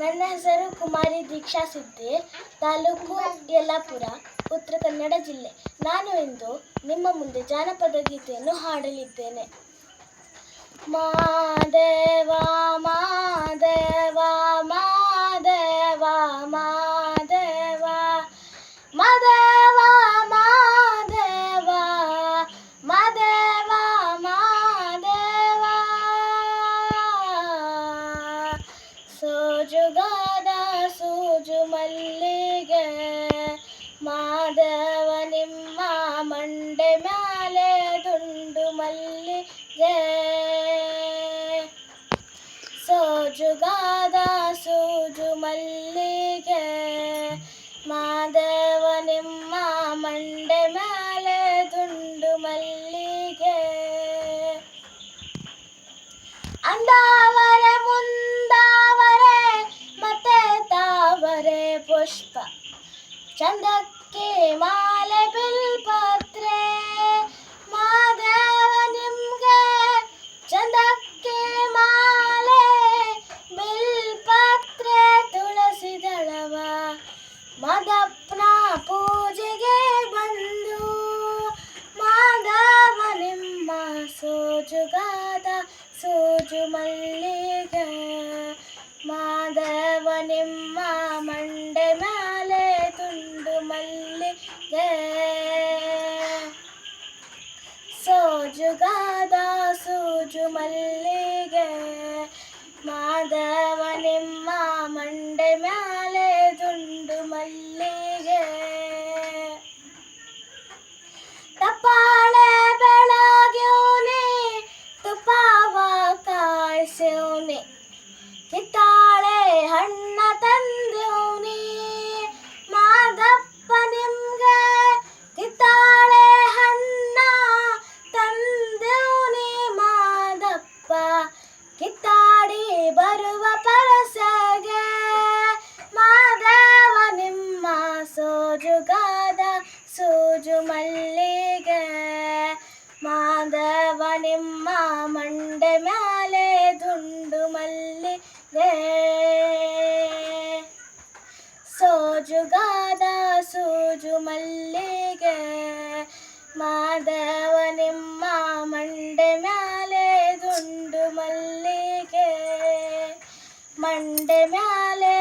ನನ್ನ ಹೆಸರು ಕುಮಾರಿ ದೀಕ್ಷಾ ಸಿದ್ದಿ, ತಾಲೂಕು ಯಲ್ಲಾಪುರ, ಉತ್ತರ ಕನ್ನಡ ಜಿಲ್ಲೆ. ನಾನು ಇಂದು ನಿಮ್ಮ ಮುಂದೆ ಜಾನಪದ ಗೀತೆಯನ್ನು ಹಾಡಲಿದ್ದೇನೆ. ಮಾದೇವ ಸೋಜುಗಾದ, ಸೂಜು ಮಲ್ಲಿಗೆ. ಮಾಧವ ನಿಮ್ಮ ಮಂಡೆ ಮ್ಯಾಲೆ ದುಂಡು ಮಲ್ಲಿಗೆ. ಸೋಜುಗಾದ, ಸೂಜು ಮಲ್ಲಿಗೆ. ಮಾಧವ ನಿಮ್ಮ ಮಂಡೆ ಮ್ಯಾಲೆ ದುಂಡು ಮಲ್ಲಿಗೆ. ಅಂದಾವರೆ ಪುಷ್ಪ. ಚಂದಕ್ಕೆ ಮಾಲೆ ಬಿಲ್ಪತ್ರೆ. ಮಾದೇವ ನಿಮ್ಗೆ ಚಂದಕ್ಕೆ ಮಾಲೆ ಬಿಲ್ಪತ್ರೆ ತುಳಸಿ ದಳವ ಮದಪ್ನ ಪೂಜೆಗೆ ಬಂದು ಮಾಧವ ನಿಮ್ಮ ಸೋಜುಗಾದ ಸೋಜು ಮಲ್ಲಿಗ. ಮಾಧವ ನಿಮ್ಮ で」「掃除が പാത സൂചുമല്ലിക. മാധവനിമ്മ മണ്ടമാലെ തുണ്ടുമല്ലിക സോജുഗാദ സൂചുമല്ലിക. മാധവനിമ്മ മണ്ടമാലെ തുണ്ടുമല്ലിക മണ്ടമാലെ